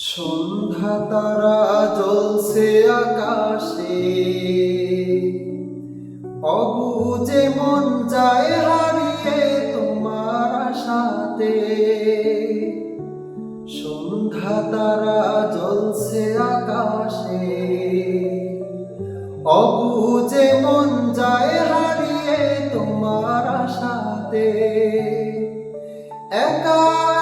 সন্ধ্যা তারা জ্বলছে আকাশে। অবুঝে মন যায় হারিয়ে তোমার আশাতে। সন্ধ্যা তারা জ্বলছে আকাশে। অবুঝে মন যায় হারিয়ে তোমার আশাতে। একা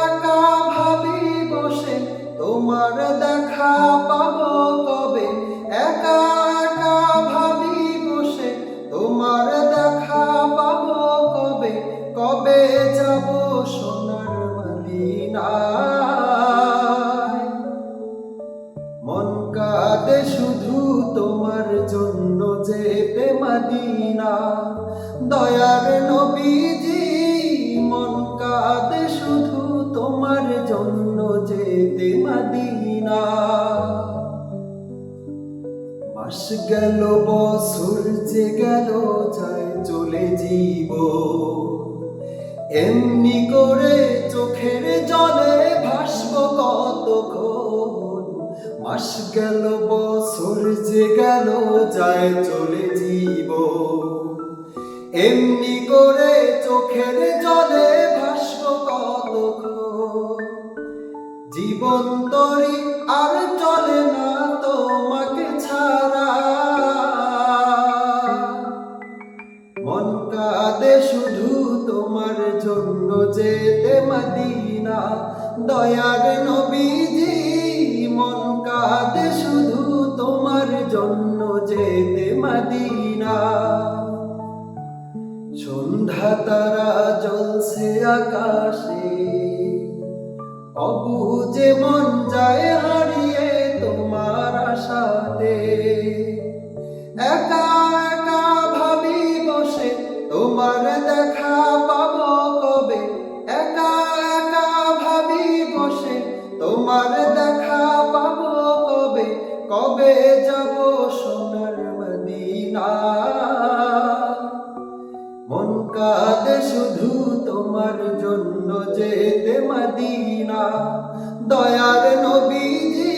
তোমার দেখা পাবো কবে? একা একা ভাবি বসে, তোমার দেখা পাবো কবে? কবে যাব সোনার মদিনায়? মন কাঁদে শুধু তোমার জন্য যেতে মাদিনা। দয়ার নবীজি, মন কাঁদে তোমার জন্য যেতে মাদিনা মাস গেল, বছর যে গেল, যায় চলে জীব। এমনি করে চোখের জলে ভাসব কতক্ষণ। মাস গেল, বছর যে গেল, যায় চলে জীব। এমনি করে চোখের জলে জীবন তরি আর চলে না তোমাকে ছাড়া। মন কাঁদে শুধু তোমার জন্য যেতে মদিনা। দয়ার নবীজি, মন কাঁদে শুধু তোমার জন্য যেতে মদিনা। সন্ধ্যা তারা জ্বলছে আকাশে অবুঝে মন যায় হারিয়ে তোমার আশাতে। একা একা ভাবি বসে, তোমার দেখা পাবো কবে? একা একা ভাবি বসে, তোমার দেখা পাবো কবে? কবে যাব সোনার মদিনা? মন কাঁদে শুধু তোমার জন্য যেতে মাদিনা। দয়ার নবীজি,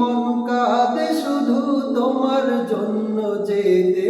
মন কাঁদে শুধু তোমার জন্য যেতে